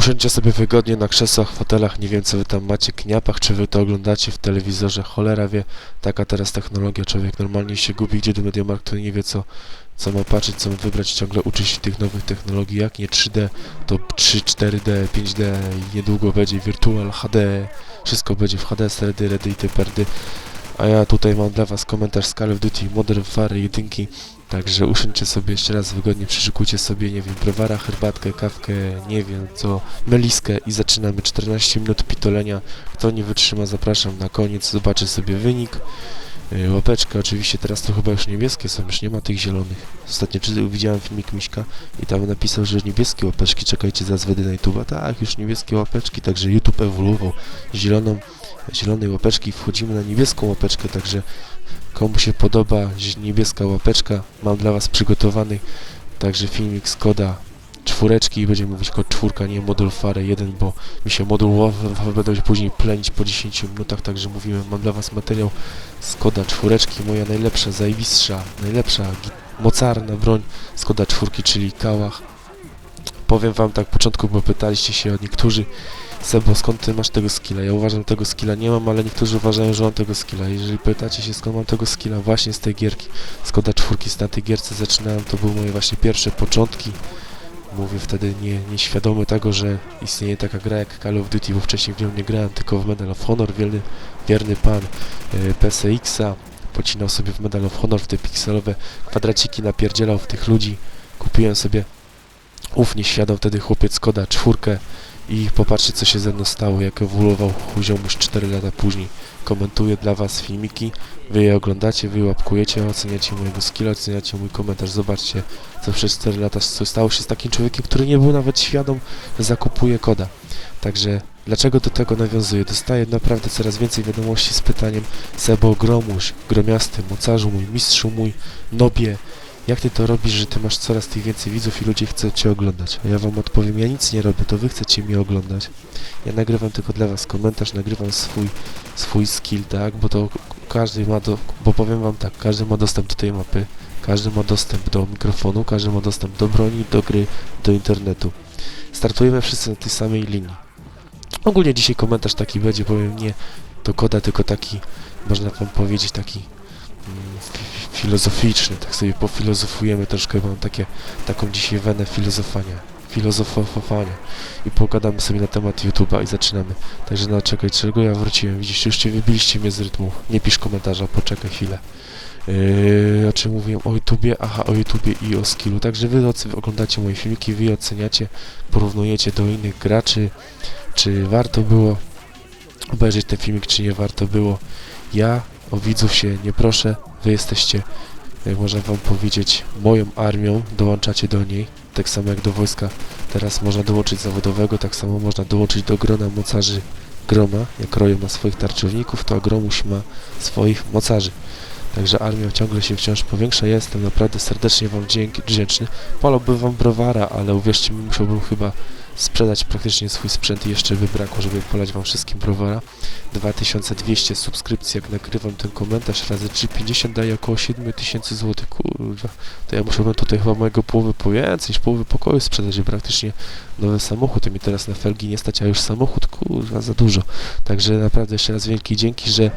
Usiądźcie sobie wygodnie na krzesłach, fotelach, nie wiem co wy tam macie, kniapach, czy wy to oglądacie w telewizorze, cholera wie, taka teraz technologia, człowiek normalnie się gubi, gdzie do Mediamarktu i nie wie co, co ma patrzeć, co ma wybrać, ciągle uczy się tych nowych technologii, jak nie 3D, to 3, 4D, 5D i niedługo będzie Virtual HD, wszystko będzie w HD, sredy, redy i typerdy, a ja tutaj mam dla was komentarz z Call of Duty Modern Warfare 1, Także usiądźcie sobie jeszcze raz wygodnie, przyszykujcie sobie, nie wiem, browara, herbatkę, kawkę, nie wiem co, meliskę i zaczynamy 14 minut pitolenia. Kto nie wytrzyma, zapraszam na koniec, zobaczy sobie wynik. Yy, Łapeczka, oczywiście teraz to chyba już niebieskie są, już nie ma tych zielonych. Ostatnio czy, widziałem filmik Miśka i tam napisał, że niebieskie łapeczki, czekajcie za zwedy na YouTube'a. Tak, już niebieskie łapeczki, także YouTube ewoluował. Zieloną, zielonej łapeczki wchodzimy na niebieską łapeczkę, także Komu się podoba zi- niebieska łapeczka, mam dla was przygotowany także filmik z koda czwóreczki i będziemy mówić kod czwórka, nie moduł Fare 1, bo mi się moduł będą się później plenić po 10 minutach, także mówimy, mam dla was materiał z koda czwóreczki, moja najlepsza, zajwistsza, najlepsza, mocarna broń z koda czwórki, czyli kałach. Powiem wam tak początku, bo pytaliście się o niektórzy, Sebo, skąd ty masz tego skilla? Ja uważam, tego skilla nie mam, ale niektórzy uważają, że mam tego skilla. Jeżeli pytacie się, skąd mam tego skilla, właśnie z tej gierki, z koda czwórki, z na tej gierce zaczynałem, to były moje właśnie pierwsze początki. Mówię wtedy nie, nieświadomy tego, że istnieje taka gra jak Call of Duty, bo wcześniej w nią nie grałem, tylko w Medal of Honor, wierny, wierny pan yy, PSX-a, pocinał sobie w Medal of Honor w te pikselowe kwadraciki, napierdzielał w tych ludzi. Kupiłem sobie, ów nieświadom wtedy chłopiec koda czwórkę, i popatrzcie co się ze mną stało, jak ewoluował Huziomuś 4 lata później. Komentuję dla was filmiki, wy je oglądacie, wy łapkujecie, oceniacie mojego skilla, oceniacie mój komentarz, zobaczcie co przez 4 lata co stało się z takim człowiekiem, który nie był nawet świadom, zakupuje koda. Także dlaczego do tego nawiązuję? Dostaję naprawdę coraz więcej wiadomości z pytaniem Sebo Gromuś, Gromiasty, Mocarzu mój, Mistrzu mój, Nobie, jak ty to robisz, że ty masz coraz tych więcej widzów i ludzie chcą cię oglądać? A ja wam odpowiem, ja nic nie robię, to wy chcecie mnie oglądać. Ja nagrywam tylko dla was komentarz, nagrywam swój, swój skill, tak? Bo to każdy ma do, bo powiem wam tak, każdy ma dostęp do tej mapy, każdy ma dostęp do mikrofonu, każdy ma dostęp do broni, do gry, do internetu. Startujemy wszyscy na tej samej linii. Ogólnie dzisiaj komentarz taki będzie, powiem nie do koda, tylko taki, można wam powiedzieć, taki mm, filozoficzny, tak sobie pofilozofujemy troszkę, mam takie, taką dzisiaj wenę filozofania, filozofowania i pogadamy sobie na temat YouTube'a i zaczynamy. Także no czekaj, czego ja wróciłem, widzisz, już cię wybiliście mnie z rytmu, nie pisz komentarza, poczekaj chwilę. Yy, o czym mówiłem? O YouTubie, aha, o YouTubie i o skillu. Także wy oglądacie moje filmiki, wy oceniacie, porównujecie do innych graczy, czy warto było obejrzeć ten filmik, czy nie warto było. Ja o widzów się nie proszę, wy jesteście, jak można wam powiedzieć, moją armią, dołączacie do niej, tak samo jak do wojska. Teraz można dołączyć zawodowego, tak samo można dołączyć do grona mocarzy groma, jak Rojo ma swoich tarczowników, to Agromuś ma swoich mocarzy. Także armia ciągle się wciąż powiększa. Jestem naprawdę serdecznie Wam dzięki, wdzięczny. Polałbym Wam browara, ale uwierzcie mi, musiałbym chyba sprzedać praktycznie swój sprzęt i jeszcze by brakło, żeby polać Wam wszystkim browara. 2200 subskrypcji, jak nagrywam ten komentarz razy 350 daje około 7000 zł. Kurwa, to ja musiałbym tutaj chyba mojego połowy po więcej niż połowy pokoju sprzedać, że praktycznie nowy samochód. I mi teraz na felgi nie stać, a już samochód, kurwa, za dużo. Także naprawdę jeszcze raz wielkie dzięki, że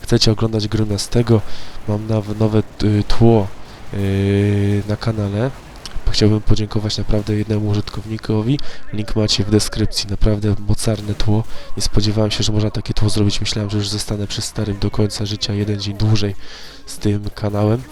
chcecie oglądać gry z tego, mam nowe, nowe y, tło y, na kanale. Chciałbym podziękować naprawdę jednemu użytkownikowi. Link macie w deskrypcji. Naprawdę mocarne tło. Nie spodziewałem się, że można takie tło zrobić. Myślałem, że już zostanę przy starym do końca życia, jeden dzień dłużej z tym kanałem.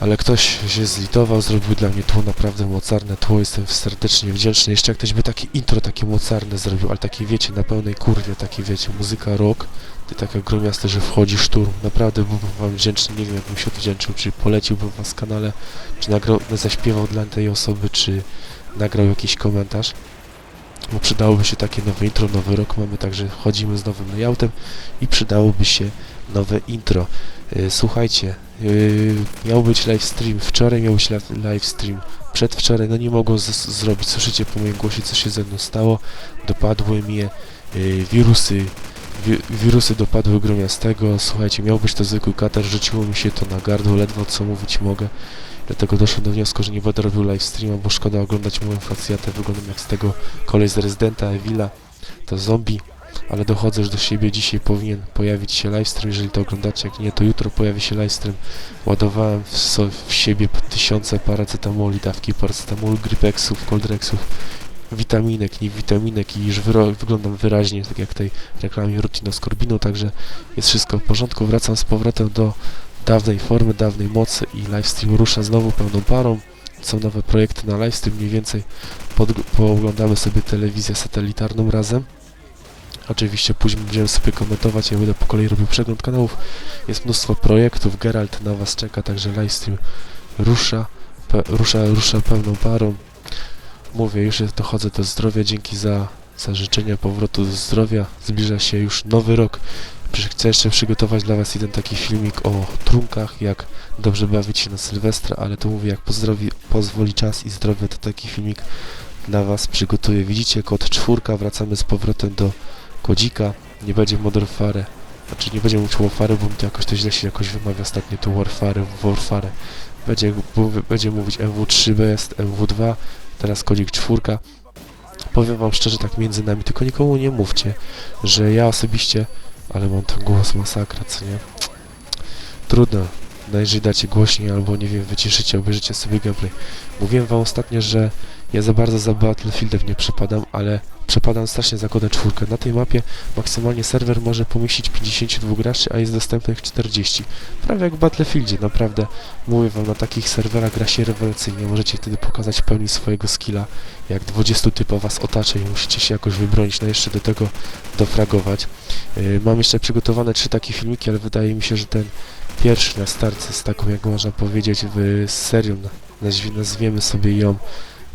Ale ktoś się zlitował, zrobił dla mnie tło naprawdę mocarne tło. Jestem serdecznie wdzięczny. Jeszcze jak ktoś by takie intro takie mocarne zrobił, ale takie wiecie, na pełnej kurwie, takie wiecie, muzyka rock, ty taka gromiaste, że wchodzi szturm. Naprawdę byłbym wam wdzięczny, nie wiem jak bym się odwdzięczył, czy poleciłbym was kanale, czy nagrał, zaśpiewał dla tej osoby, czy nagrał jakiś komentarz. Bo przydałoby się takie nowe intro, nowy rok mamy, także wchodzimy z nowym layoutem i przydałoby się nowe intro. Yy, słuchajcie, yy, miał być live stream, wczoraj miał być live- stream, przedwczoraj, no nie mogłem z- zrobić, słyszycie po moim głosie, co się ze mną stało, dopadły mnie yy, wirusy. Wi wirusy dopadły gromiastego, słuchajcie, miał być to zwykły katar, rzuciło mi się to na gardło, ledwo co mówić mogę. Dlatego doszedłem do wniosku, że nie będę robił live streama, bo szkoda oglądać moją facjatę, wyglądam jak z tego kolej z Residenta Evila, to zombie, ale dochodzę do siebie, dzisiaj powinien pojawić się livestream, jeżeli to oglądacie, jak nie, to jutro pojawi się livestream. Ładowałem w, so, w siebie tysiące paracetamoli, dawki paracetamolu, gripexów, coldrexów, witaminek, nie witaminek i już wyro- wyglądam wyraźnie, tak jak tej reklamie Rutino Scorbino, także jest wszystko w porządku, wracam z powrotem do dawnej formy, dawnej mocy i livestream rusza znowu pełną parą. Są nowe projekty na livestream, mniej więcej pod- pooglądamy sobie telewizję satelitarną razem. Oczywiście później będziemy sobie komentować, ja będę po kolei robił przegląd kanałów. Jest mnóstwo projektów, Geralt na Was czeka, także livestream rusza, pe- rusza, rusza pełną parą. Mówię, już dochodzę do zdrowia, dzięki za, za życzenia powrotu do zdrowia. Zbliża się już nowy rok. Chcę jeszcze przygotować dla Was jeden taki filmik o trunkach, jak dobrze bawić się na Sylwestra, ale to mówię, jak pozdrowi, pozwoli czas i zdrowie, to taki filmik dla Was przygotuję. Widzicie, kod czwórka, wracamy z powrotem do kodzika, nie będzie Modern Warfare, znaczy nie będzie mówić Warfare, bo mi to jakoś to źle się jakoś wymawia ostatnio, to Warfare, Warfare. Będzie, będzie mówić MW3 Best, MW2, teraz kodzik czwórka. Powiem Wam szczerze, tak między nami, tylko nikomu nie mówcie, że ja osobiście, ale mam ten głos masakra, co nie? Trudno. No jeżeli dacie głośniej, albo nie wiem, wyciszycie, obejrzycie sobie gameplay. Mówiłem wam ostatnio, że ja za bardzo za Battlefieldem nie przepadam, ale przepadam strasznie za kodem czwórkę. Na tej mapie maksymalnie serwer może pomieścić 52 graczy, a jest dostępnych 40. Prawie jak w Battlefieldzie, naprawdę. Mówię wam, na takich serwerach gra się rewelacyjnie. Możecie wtedy pokazać pełni swojego skilla, jak 20 typa was otacza i musicie się jakoś wybronić, no jeszcze do tego dofragować. Yy, mam jeszcze przygotowane trzy takie filmiki, ale wydaje mi się, że ten pierwszy na starcie z taką, jak można powiedzieć, w serią, nazwie, nazwiemy sobie ją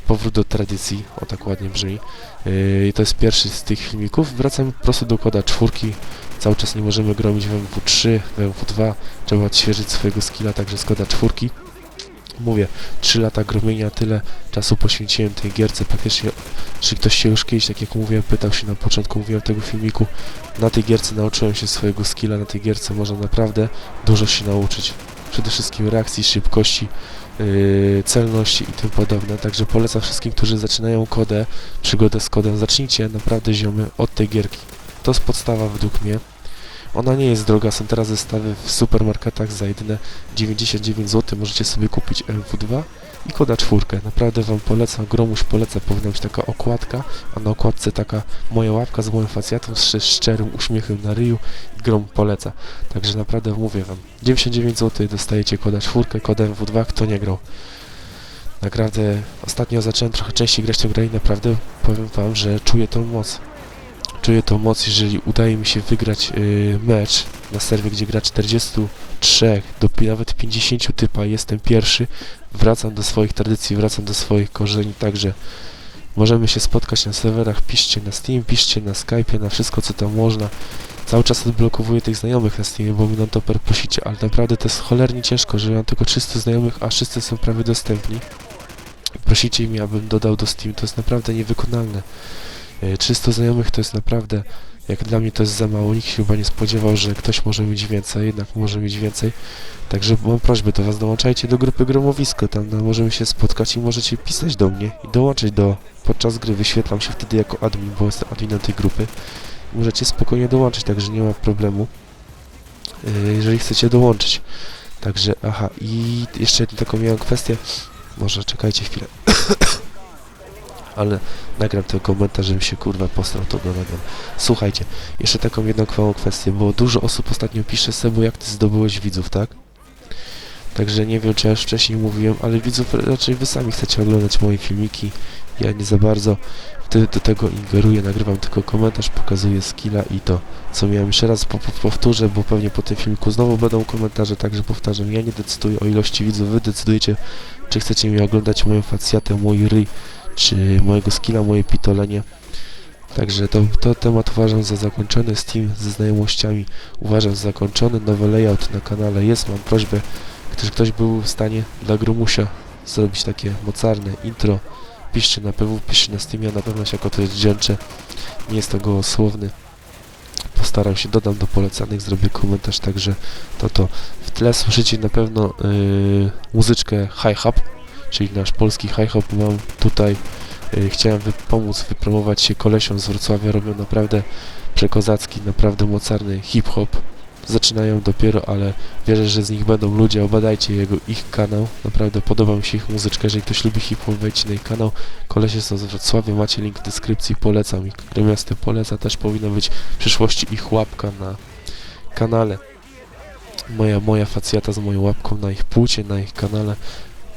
Powrót do tradycji, o tak ładnie brzmi. Yy, to jest pierwszy z tych filmików. Wracamy po prostu do koda czwórki. Cały czas nie możemy gromić w MW3, w MW2. Trzeba odświeżyć swojego skilla, także z koda czwórki. Mówię, 3 lata gromienia, tyle czasu poświęciłem tej gierce. Praktycznie, czy ktoś się już kiedyś, tak jak mówiłem, pytał się na początku, mówiłem tego filmiku, na tej gierce nauczyłem się swojego skilla, na tej gierce można naprawdę dużo się nauczyć. Przede wszystkim reakcji, szybkości, yy, celności i tym podobne. Także polecam wszystkim, którzy zaczynają kodę, przygodę z kodem, zacznijcie naprawdę ziomy od tej gierki. To jest podstawa według mnie. Ona nie jest droga, są teraz zestawy w supermarketach za jedyne 99 zł. Możecie sobie kupić MW2 i koda czwórkę. Naprawdę Wam polecam, Gromuś poleca, powinna być taka okładka, a na okładce taka moja łapka z moją facjatą, z sz- szczerym uśmiechem na ryju i Grom poleca. Także naprawdę mówię Wam, 99 zł dostajecie koda czwórkę, koda MW2, kto nie grał. Naprawdę ostatnio zacząłem trochę częściej grać tę grę i naprawdę powiem Wam, że czuję tą moc. Czuję tą moc, jeżeli udaje mi się wygrać yy, mecz na serwie, gdzie gra 43 do nawet 50 typa, jestem pierwszy, wracam do swoich tradycji, wracam do swoich korzeni, także możemy się spotkać na serwerach, piszcie na Steam, piszcie na Skype, na wszystko co tam można. Cały czas odblokowuję tych znajomych na Steamie, bo mi non to prosicie, ale naprawdę to jest cholernie ciężko, że mam tylko 300 znajomych, a wszyscy są prawie dostępni. Prosicie mi, abym dodał do Steam, to jest naprawdę niewykonalne. E, 300 znajomych to jest naprawdę, jak dla mnie to jest za mało, nikt się chyba nie spodziewał, że ktoś może mieć więcej, jednak może mieć więcej. Także mam prośbę do Was, dołączajcie do grupy Gromowisko, tam możemy się spotkać i możecie pisać do mnie i dołączyć do, podczas gry wyświetlam się wtedy jako admin, bo jestem adminem tej grupy. Możecie spokojnie dołączyć, także nie ma problemu, e, jeżeli chcecie dołączyć. Także, aha, i jeszcze jedną taką miałem kwestię, może czekajcie chwilę. Ale nagram ten komentarz, żebym się kurwa postrał, to go nagram. Słuchajcie, jeszcze taką jedną małą kwestię, bo dużo osób ostatnio pisze Sebo, jak ty zdobyłeś widzów, tak? Także nie wiem, czy ja już wcześniej mówiłem, ale widzów raczej wy sami chcecie oglądać moje filmiki. Ja nie za bardzo wtedy do tego ingeruję, nagrywam tylko komentarz, pokazuję skilla i to, co miałem jeszcze raz po, po, powtórzę, bo pewnie po tym filmiku znowu będą komentarze, także powtarzam, ja nie decyduję o ilości widzów, wy decydujecie, czy chcecie mi oglądać moją facjatę, mój ryj, czy mojego skilla, moje pitolenie. Także to, to temat uważam za zakończony, Steam ze znajomościami uważam za zakończony, nowy layout na kanale jest, mam prośbę, gdyż ktoś był w stanie dla Grumusia zrobić takie mocarne intro, piszcie na PW, piszcie na Steamie, na pewno się jako to wdzięczę, nie jest to gołosłowny. Post postaram się, dodam do polecanych, zrobię komentarz, także to to. W tle słyszycie na pewno yy, muzyczkę High Hop, czyli nasz polski High Hop. Mam tutaj, yy, chciałem wy pomóc wypromować się kolesiom z Wrocławia, robią naprawdę przekozacki, naprawdę mocarny hip-hop. Zaczynają dopiero, ale wierzę, że z nich będą ludzie, obadajcie jego, ich kanał, naprawdę podoba mi się ich muzyczka, jeżeli ktoś lubi hip-hop, wejdźcie na ich kanał, kolesie są z Wrocławia, macie link w deskrypcji, polecam ich, Gremiasty poleca, też powinna być w przyszłości ich łapka na kanale, moja, moja facjata z moją łapką na ich płcie, na ich kanale,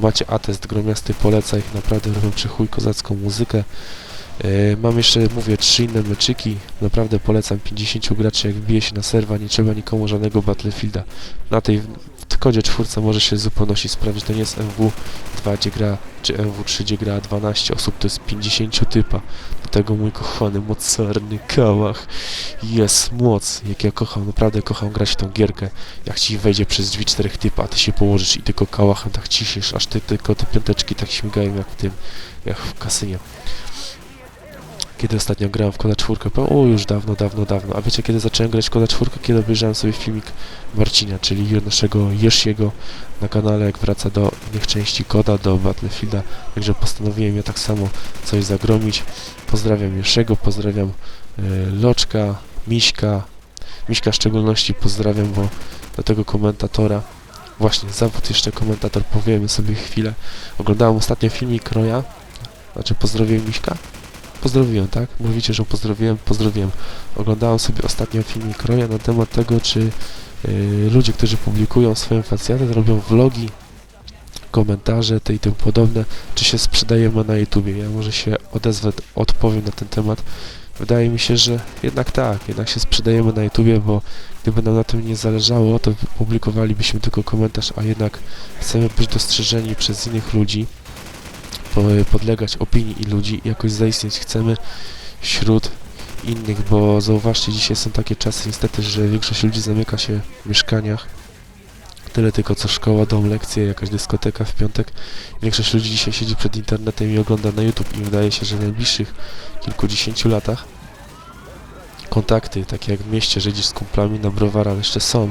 macie atest, Gromiasty poleca ich, naprawdę robią przechuj kozacką muzykę, Yy, mam jeszcze, mówię, trzy inne meczyki. Naprawdę polecam 50 graczy, jak wbije się na serwa, nie trzeba nikomu żadnego Battlefielda. Na tej w kodzie czwórce może się zupełności sprawdzić. To nie jest MW2, gdzie gra, czy MW3, gdzie gra 12 osób, to jest 50 typa. Do tego mój kochany, mocarny kałach. Jest moc, jak ja kocham, naprawdę kocham grać tą gierkę. Jak ci wejdzie przez drzwi czterech typa, a ty się położysz i tylko kałachem tak ciśniesz, aż ty tylko te piąteczki tak śmigają jak w tym, jak w kasynie. Kiedy ostatnio grałem w Koda 4? O, już dawno, dawno, dawno. A wiecie, kiedy zacząłem grać w Koda 4? Kiedy obejrzałem sobie filmik Marcina, czyli naszego Jeshiego na kanale, jak wraca do innych części Koda, do Battlefielda. Także postanowiłem ja tak samo coś zagromić. Pozdrawiam Jeshiego, pozdrawiam y, Loczka, Miśka. Miśka w szczególności pozdrawiam, bo do tego komentatora Właśnie, zawód jeszcze komentator, powiemy sobie chwilę. Oglądałem ostatnio filmik Roya, znaczy pozdrowiłem Miśka, Pozdrowiłem, tak? Mówicie, że pozdrowiłem, pozdrowiłem. Oglądałem sobie ostatnio filmik Roya na temat tego, czy yy, ludzie, którzy publikują swoją facjatę, robią vlogi, komentarze te i tym podobne, czy się sprzedajemy na YouTubie. Ja może się odezwę, odpowiem na ten temat. Wydaje mi się, że jednak tak, jednak się sprzedajemy na YouTubie, bo gdyby nam na tym nie zależało, to publikowalibyśmy tylko komentarz, a jednak chcemy być dostrzeżeni przez innych ludzi podlegać opinii i ludzi jakoś zaistnieć chcemy wśród innych, bo zauważcie, dzisiaj są takie czasy niestety, że większość ludzi zamyka się w mieszkaniach. Tyle tylko co szkoła, dom, lekcje, jakaś dyskoteka w piątek. Większość ludzi dzisiaj siedzi przed internetem i ogląda na YouTube i wydaje się, że w najbliższych kilkudziesięciu latach kontakty, takie jak w mieście, że idziesz z kumplami na browara, jeszcze są,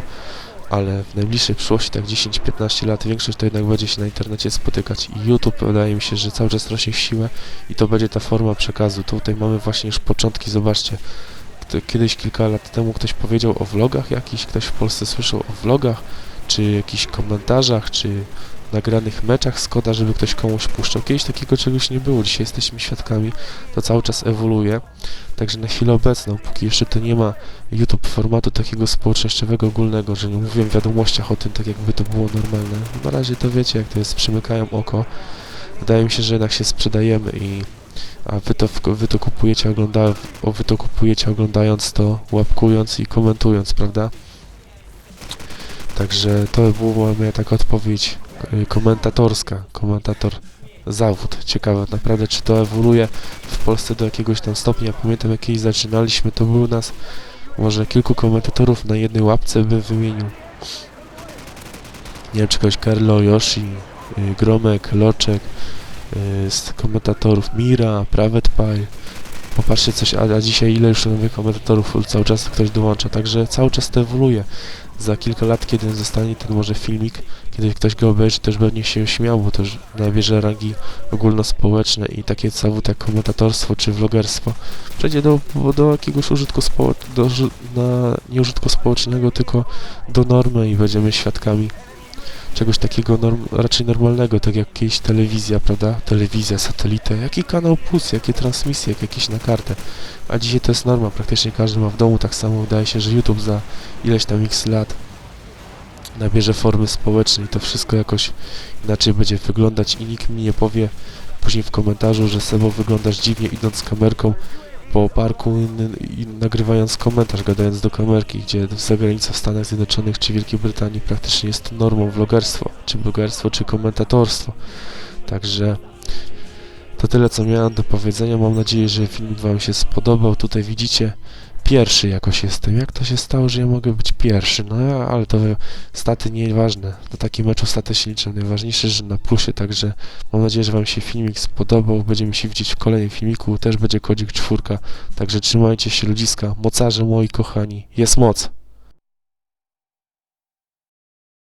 ale w najbliższej przyszłości, tak 10-15 lat, większość to jednak będzie się na internecie spotykać i YouTube wydaje mi się, że cały czas rośnie w siłę i to będzie ta forma przekazu. Tutaj mamy właśnie już początki, zobaczcie, kiedyś kilka lat temu ktoś powiedział o vlogach jakiś, ktoś w Polsce słyszał o vlogach, czy jakichś komentarzach, czy nagranych meczach Skoda, żeby ktoś komuś puszczał. Kiedyś takiego czegoś nie było, dzisiaj jesteśmy świadkami, to cały czas ewoluuje. Także na chwilę obecną, póki jeszcze to nie ma YouTube formatu takiego społecznościowego ogólnego, że nie mówiłem w wiadomościach o tym, tak jakby to było normalne. Na razie to wiecie, jak to jest, przymykają oko. Wydaje mi się, że jednak się sprzedajemy i a wy to, wy to kupujecie, ogląda, wy to kupujecie oglądając to, łapkując i komentując, prawda? Także to była moja taka odpowiedź komentatorska, komentator zawód. Ciekawe naprawdę, czy to ewoluuje w Polsce do jakiegoś tam stopnia. Pamiętam, jak kiedyś zaczynaliśmy, to było nas może kilku komentatorów na jednej łapce by wymienił. Nie wiem, czy Karlo, Yoshi, y, Gromek, Loczek, y, z komentatorów Mira, Private Pie. Popatrzcie coś, a, a dzisiaj ile już nowych komentatorów cały czas ktoś dołącza, także cały czas to ewoluuje za kilka lat, kiedy zostanie ten może filmik, kiedy ktoś go obejrzy, też będzie się śmiał, bo już nabierze rangi ogólnospołeczne i takie zawód jak komentatorstwo czy vlogerstwo przejdzie do, do jakiegoś użytku społecznego, na, nie użytku społecznego, tylko do normy i będziemy świadkami czegoś takiego norm, raczej normalnego, tak jak kiedyś telewizja, prawda? Telewizja, satelitę, jaki kanał plus, jakie transmisje, jak jakieś na kartę. A dzisiaj to jest norma, praktycznie każdy ma w domu, tak samo wydaje się, że YouTube za ileś tam x lat nabierze formy społecznej, to wszystko jakoś inaczej będzie wyglądać i nikt mi nie powie później w komentarzu, że Sebo wyglądasz dziwnie idąc z kamerką po parku i, nagrywając komentarz, gadając do kamerki, gdzie za granicą w Stanach Zjednoczonych czy Wielkiej Brytanii praktycznie jest normą vlogerstwo, czy blogerstwo, czy komentatorstwo. Także to tyle, co miałem do powiedzenia. Mam nadzieję, że film Wam się spodobał. Tutaj widzicie pierwszy jakoś jestem. Jak to się stało, że ja mogę być pierwszy? No ale to staty nieważne. Na takim meczu staty się liczą. Najważniejsze, że na plusie, także mam nadzieję, że wam się filmik spodobał. Będziemy się widzieć w kolejnym filmiku. Też będzie kodzik czwórka. Także trzymajcie się ludziska. Mocarze moi kochani. Jest moc.